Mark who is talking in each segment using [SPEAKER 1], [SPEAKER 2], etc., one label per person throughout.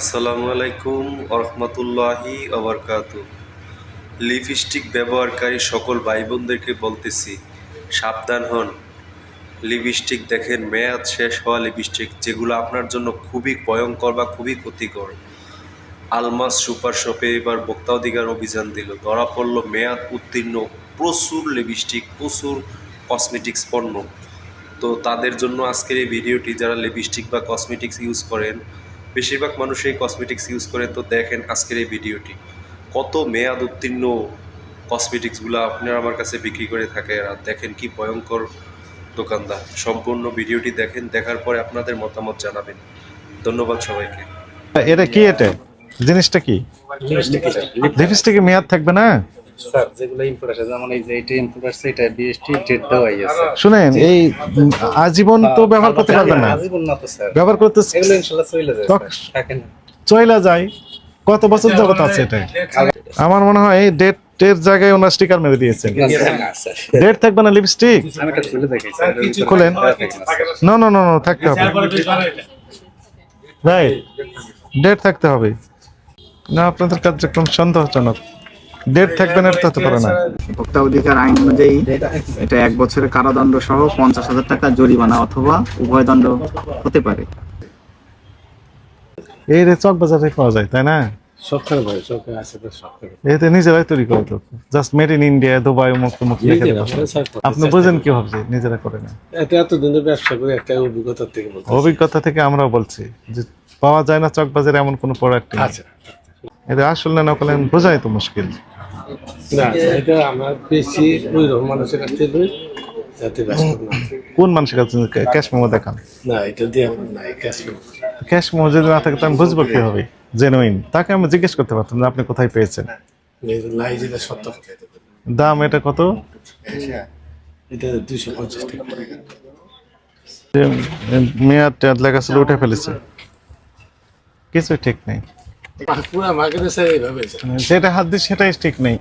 [SPEAKER 1] আসসালামু আলাইকুম আরহামতুল্লাহি আবরকাত লিপস্টিক ব্যবহারকারী সকল ভাই বোনদেরকে বলতেছি, সাবধান হন। লিপস্টিক দেখেন, মেয়াদ শেষ হওয়া লিপস্টিক, যেগুলো আপনার জন্য খুবই ভয়ঙ্কর বা খুবই ক্ষতিকর। আলমাস সুপার শপে এবার ভোক্তাধিকার অভিযান দিল। ধরা পড়ল মেয়াদ উত্তীর্ণ, প্রচুর লিপস্টিক, প্রচুর কসমেটিক্স পণ্য। তো তাদের জন্য আজকের এই ভিডিওটি, যারা লিপস্টিক বা কসমেটিক্স ইউজ করেন বেশিরভাগ মানুষই কসমেটিক্স ইউজ করে। তো দেখেন আজকের এই ভিডিওটি কত মেয়াদ উত্তীর্ণ কসমেটিক্সগুলো আপনারা আমার কাছে বিক্রি করে থাকে আর দেখেন কি ভয়ঙ্কর দোকানদার। সম্পূর্ণ ভিডিওটি দেখেন দেখার পরে আপনাদের মতামত জানাবেন। ধন্যবাদ সবাইকে।
[SPEAKER 2] এটা কি এটা? জিনিসটা কি? লিপস্টিকে মেয়াদ থাকবে না?
[SPEAKER 3] স্যার যেগুলো ইম্পোর্ট আছে যেমন এই যে এটা ইম্পোর্ট আছে এটা বিএসটি ডেট দেওয়াই আছে।
[SPEAKER 2] শুনেন এই আজীবন তো ব্যবহার করতে পারবেন না।
[SPEAKER 3] আজীবন না তো স্যার।
[SPEAKER 2] ব্যবহার করতে
[SPEAKER 3] এগুলো ইনশাআল্লাহ চলে যায়
[SPEAKER 2] কত বছর আছে এটা? আমার মনে হয় ডেট এর জায়গায় ওনার স্টিকার মেরে দিয়েছেন। ডেট থাকবে না লিপস্টিক খুলেন।
[SPEAKER 3] না,
[SPEAKER 2] না না না না থাকতে হবে। রাইট ডেট থাকতে হবে। না আপনাদের কার্যক্রম সন্দেহজনক। ডেট থাকবে না হতে পারে না।
[SPEAKER 4] ভোক্তা অধিকার আইন অনুযায়ী এটা এক বছরের কারাদণ্ড সহ পঞ্চাশ হাজার টাকা জরিমানা অথবা উভয় দণ্ড হতে পারে।
[SPEAKER 2] এই রে চক বাজারে পাওয়া যায় তাই না?
[SPEAKER 3] সবখানে ভাই চোখে আছে তো সবখানে
[SPEAKER 2] এতে নিজেরাই তৈরি করে তো। Just made in India Dubai মুখ মুখ লিখে আপনি বোঝেন কি ভাবছে? নিজেরা করে না।
[SPEAKER 3] এটা এত দিনের ব্যবসা করে একটা অভিজ্ঞতা থেকে বলতে
[SPEAKER 2] অভিজ্ঞতা থেকে আমরাও বলছি যে পাওয়া যায় না চক বাজারে এমন কোনো প্রোডাক্ট নেই।
[SPEAKER 3] আচ্ছা।
[SPEAKER 2] এটা আসল না নকল বোঝাই তো মুশকিল।
[SPEAKER 3] না এটা আমরা বেশি ওই রকম মানুষের কাছ থেকে যাতে ব্যস্ত না
[SPEAKER 2] কোন মানুষের কাছে ক্যাশ মেমো দেখান?
[SPEAKER 3] না এটা দিয়ে আমার নাই ক্যাশ
[SPEAKER 2] ক্যাশ মেমো যদি না থাকে তো আমি বুঝব কি হবে জেনুইন তাকে আমি জিজ্ঞেস করতে পারতাম যে আপনি কোথায় পেয়েছেন।
[SPEAKER 3] নাই যেটা সত্য।
[SPEAKER 2] দাম এটা কত?
[SPEAKER 3] এটা দুইশো পঞ্চাশ টাকা।
[SPEAKER 2] মেয়াদ লেখা ছিল উঠে ফেলেছে। কিছু ঠিক নেই।
[SPEAKER 3] স্যার
[SPEAKER 2] যেটা হাত দিই সেটাই ঠিক নেই।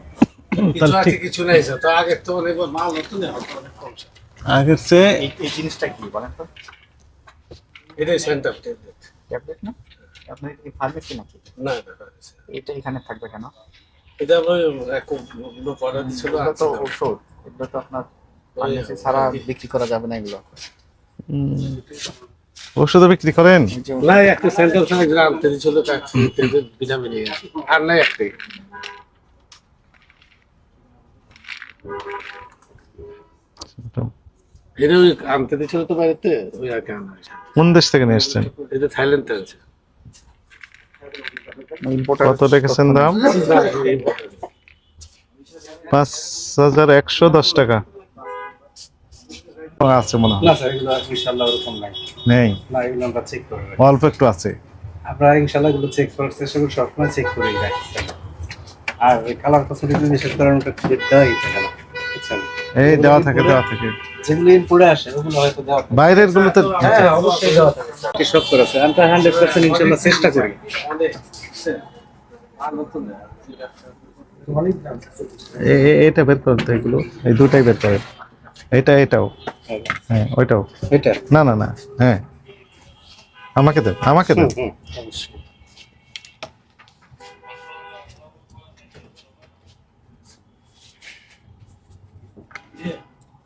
[SPEAKER 3] কিছু
[SPEAKER 2] তাহলে
[SPEAKER 3] আছে
[SPEAKER 2] ঠিক
[SPEAKER 3] কিছু নাই স্যার। তো আগে তো অনেক মাল নতুন এখন তো অনেক কম স্যার।
[SPEAKER 2] আগের চেয়ে
[SPEAKER 4] এই জিনিসটা কি বলেন তো?
[SPEAKER 3] এটাই সেন্টার ট্যাবলেট
[SPEAKER 4] ট্যাবলেট না? আপনার কি ফার্মেসি নাকি?
[SPEAKER 3] না না না, স্যার।
[SPEAKER 4] এটা এখানে থাকবে কেন?
[SPEAKER 3] এটা এক অর্ডার দিছিল
[SPEAKER 4] এগুলো তো ওষুধ। এগুলো তো আপনার ফার্মেসি ছাড়া বিক্রি করা যাবে না এগুলো।
[SPEAKER 2] ওষুধও বিক্রি করেন?
[SPEAKER 3] না একটা সেন্টার ভিটামিন আর নাই একটাই এটা ওই আনতে তো বাড়িতে ওই আর কোন
[SPEAKER 2] দেশ থেকে নিয়ে এসছেন?
[SPEAKER 3] এটা থাইল্যান্ড থেকে আছে
[SPEAKER 2] কত রেখেছেন দাম? পাঁচ হাজার একশো দশ টাকা। আছে মনে হয়?
[SPEAKER 3] না স্যার এগুলো ইনশাল্লাহ ওরকম নাই।
[SPEAKER 2] নেই?
[SPEAKER 3] না এগুলো আমরা চেক করে রাখি।
[SPEAKER 2] অল্প একটু আছে।
[SPEAKER 3] আমরা ইনশাল্লাহ এগুলো চেক করার চেষ্টা করি সবসময় চেক করেই রাখি আর কালার কসমেটিক্স বিশেষ করে ওটা দেওয়াই থাকে না
[SPEAKER 2] এই দেওয়া থাকে দেওয়া থাকে।
[SPEAKER 3] যেগুলো ইনপুটে আসে ওগুলো হয়তো দেওয়া থাকে।
[SPEAKER 2] বাইরের গুলোতে
[SPEAKER 3] হ্যাঁ অবশ্যই দেওয়া থাকে সব করেছে আমরা হান্ড্রেড পার্সেন্ট ইনশাল্লাহ চেষ্টা করি।
[SPEAKER 2] এ- এ- এটা বের করতে এগুলো। এই দুটাই বের করেন। এটা এটাও। হ্যাঁ ওইটাও।
[SPEAKER 3] এটা?
[SPEAKER 2] না না না হ্যাঁ। আমাকে দেন আমাকে দেন।
[SPEAKER 3] অবশ্যই।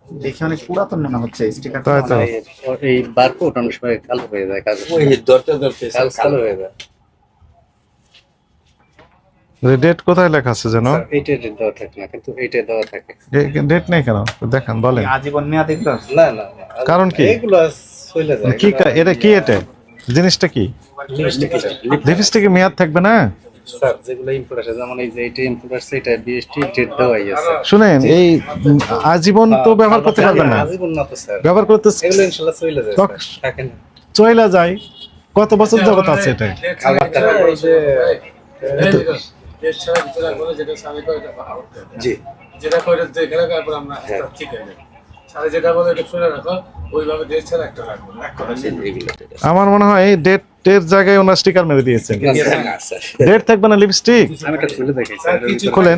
[SPEAKER 4] দেখে অনেক পুরাতন মনে হচ্ছে স্টিকার
[SPEAKER 3] এই বারকোড অনেক সময় কালো হয়ে যায় কালো হয়ে যায়।
[SPEAKER 2] ডেট কোথায় লেখা আছে যেন?
[SPEAKER 3] স্যার, এইটা রেট দেওয়া থাকে না কিন্তু এইটা দেওয়া থাকে।
[SPEAKER 2] ডেট নেই কেন? দেখেন বলেন।
[SPEAKER 4] আজীবন মেয়াদ
[SPEAKER 3] না না না
[SPEAKER 2] কারণ কি?
[SPEAKER 3] এগুলো চলে যায়
[SPEAKER 2] কি এটা কি এটা? জিনিসটা কি?
[SPEAKER 3] লিপস্টিক এটা
[SPEAKER 2] মেয়াদ থাকবে না?
[SPEAKER 3] স্যার যেগুলো ইম্পোর্ট আছে যেমন এই যে এটা ইম্পোর্ট আছে এটা বিএসটি ডেট দেওয়াই আছে।
[SPEAKER 2] শুনেন এই আজীবন তো ব্যবহার করতে পারবেন না।
[SPEAKER 3] আজীবন না তো স্যার
[SPEAKER 2] ব্যবহার করতে
[SPEAKER 3] এগুলো ইনশাআল্লাহ চলে যায়
[SPEAKER 2] কত বছর যাবত আছে এটা
[SPEAKER 3] জি।
[SPEAKER 5] যেটা করে দেখে তারপর আমরা ঠিক হয়ে যাবে।
[SPEAKER 2] আমার মনে হয় ডেট এর জায়গায় ওনার স্টিকার মেরে দিয়েছেন। ডেট থাকবে না লিপস্টিক? খুলেন।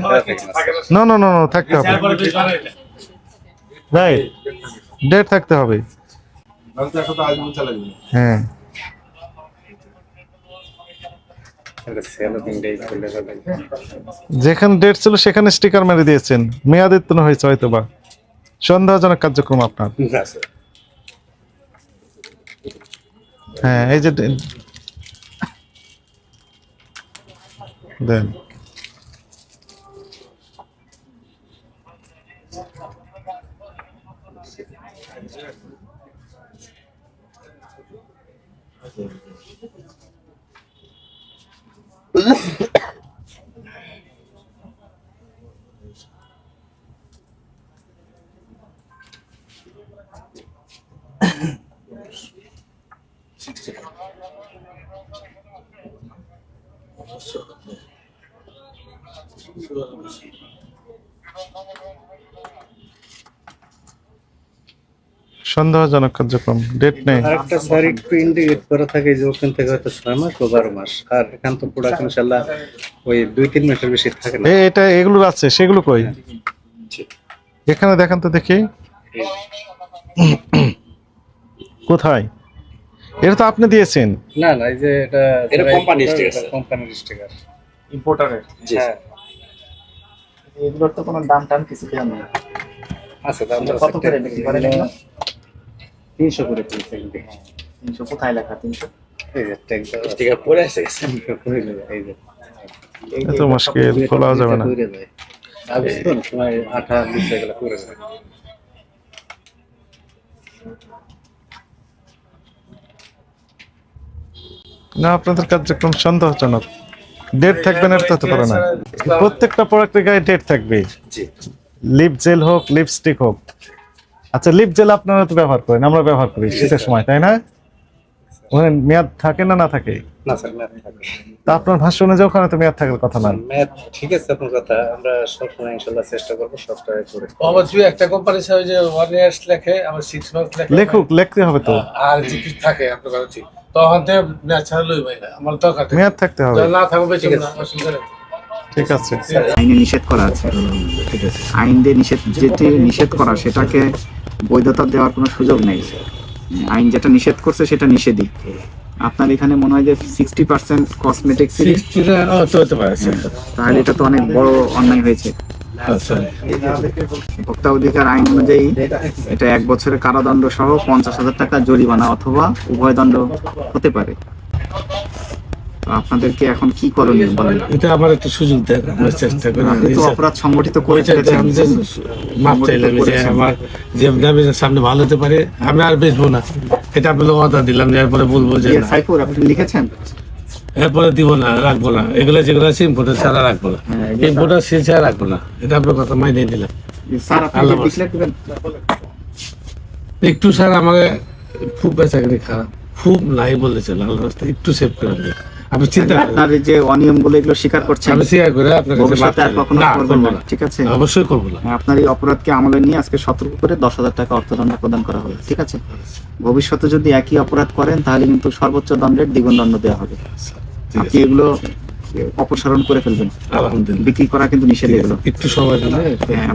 [SPEAKER 5] না,
[SPEAKER 2] না। না থাকতে হবে। রাইট ডেট থাকতে হবে। হ্যাঁ। যেখানে ডেট ছিল সেখানে স্টিকার মেরে দিয়েছেন। মেয়াদিত্তন হয়েছে হয়তো বা সন্দেহজনক কার্যক্রম আপনার। হ্যাঁ এই যে দেন। Mm-hmm. সন্দেহজনক কার্যক্রম ডেট নেই।
[SPEAKER 3] আরেকটা স্যার একটু ইন্ডিকেট করা থাকে যে ওখান থেকে হয়তো ছয় মাস বা বারো মাস। আর এখান তো প্রোডাক্ট ইনশাল্লাহ ওই দুই তিন মাসের বেশি থাকে না।
[SPEAKER 2] এটা এগুলো আছে সেগুলো কই? এখানে দেখান তো দেখি। কোথায়? এটা তো আপনি দিয়েছেন।
[SPEAKER 3] না না এই যে এটা
[SPEAKER 1] এটা sticker, স্যার।
[SPEAKER 3] কোম্পানির স্টিকার
[SPEAKER 4] ইম্পোর্টারের
[SPEAKER 3] হ্যাঁ।
[SPEAKER 4] এগুলোর তো কোনো দাম টাম কিছু দেওয়া নেই।
[SPEAKER 3] আছে দাম
[SPEAKER 4] কত করে বিক্রি করেন?
[SPEAKER 3] তিনশো করে পেয়েছে
[SPEAKER 4] তিনশো কোথায় লেখা? তিনশো?
[SPEAKER 3] এই যে
[SPEAKER 1] স্টিকার পরে আছে।
[SPEAKER 3] এই যে।
[SPEAKER 2] এত মুশকিল খোলা যাবে না?
[SPEAKER 3] করে দেয় আর বুঝতো না, সময় আঠা বিশ এগুলো করে দেয়
[SPEAKER 2] না আপনাদের কার্যক্রম সন্দেহজনক। ডেট থাকবে না এটা হতে পারে না। প্রত্যেকটা প্রোডাক্টের গায়ে ডেট থাকবে লিপ জেল হোক লিপস্টিক হোক। আচ্ছা লিপ জেল আপনারা তো ব্যবহার করেন আমরা ব্যবহার করি শীতের সময় তাই না? ওখানে মেয়াদ থাকে না না থাকে?
[SPEAKER 3] না স্যার ম্যাথ থাকে।
[SPEAKER 2] তা আপনার ভাষ্য অনুযায়ী ওখানে তো মেয়াদ থাকার কথা না।
[SPEAKER 3] ম্যাথ ঠিক আছে আপনার কথা আমরা সবসময় ইনশাল্লাহ চেষ্টা করব সবটা করে।
[SPEAKER 5] আবার একটা কোম্পানির সাথে যে ওয়ান ইয়ার্স লেখে আবার সিক্স মান্থ লেখে।
[SPEAKER 2] লেখুক লিখতে হবে তো।
[SPEAKER 5] আর যে কিছু থাকে আপনার কথা ঠিক। তখন থেকে ন্যাচারাল লই ভাই না আমার।
[SPEAKER 2] মেয়াদ থাকতে হবে।
[SPEAKER 5] না থাকবে অসুবিধা নেই।
[SPEAKER 2] ঠিক আছে।
[SPEAKER 4] আইনে নিষেধ করা আছে। আইন দিয়ে নিষেধ যেটি নিষেধ করা সেটাকে বৈধতা দেওয়ার কোনো সুযোগ নেই আইন যেটা নিষেধ করছে সেটা নিষেধই। আপনার এখানে মনে হয় যে সিক্সটি পার্সেন্ট কসমেটিক্স তাহলে এটা তো অনেক বড় অন্যায় হয়েছে। ভোক্তা অধিকার আইন অনুযায়ী এটা এক বছরের কারাদণ্ড সহ পঞ্চাশ হাজার টাকা জরিমানা অথবা উভয় দণ্ড হতে পারে। আপনাদেরকে এখন কি করণীয় বলেন?
[SPEAKER 5] এটা আমার একটু সুযোগ দেন আমরা চেষ্টা করি।
[SPEAKER 4] আপনি তো অপরাধ সংগঠিত করে
[SPEAKER 5] ওইটা আমি যে মাপ চাইলাম যে আমার যে আমি সামনে ভালো হতে পারে আমি আর বেচবো না। এটা আপনাকে দিলাম যে এরপরে বলব যে
[SPEAKER 4] সাইফুর আপনি লিখেছেন?
[SPEAKER 5] এরপরে দিব না রাখব না। এগুলো যেগুলো আছে ইম্পোর্টার ছাড়া রাখব না। ইম্পোর্টার সে ছাড়া। রাখব না। এটা আপনার কথা মাইনে দিলাম। একটু স্যার আমাকে খুব বেচাকেরি খারাপ। খুব নাই বলেছিল আল্লাহ রাস্তায় একটু সেভ করে আপনি চিন্তা
[SPEAKER 4] আপনার এই যে অনিয়মগুলো এগুলো স্বীকার করছেন
[SPEAKER 5] আমি শেয়ার করে আপনার কাছে
[SPEAKER 4] আর কখনো
[SPEAKER 5] করব
[SPEAKER 4] না ঠিক আছে?
[SPEAKER 5] অবশ্যই করব না।
[SPEAKER 4] আপনার এই অপরাধকে আমলে নিয়ে আজকে সতর্ক করে দশ হাজার টাকা অর্থদণ্ড প্রদান করা হবে ঠিক আছে? ভবিষ্যতে যদি একই অপরাধ করেন তাহলে কিন্তু সর্বোচ্চ দণ্ডের দ্বিগুণ দণ্ড দেওয়া হবে। আপনি এগুলো অপসারণ করে ফেলবেন। বিক্রি করা কিন্তু নিষেধ এগুলো।
[SPEAKER 5] একটু সময় দিলে
[SPEAKER 4] হ্যাঁ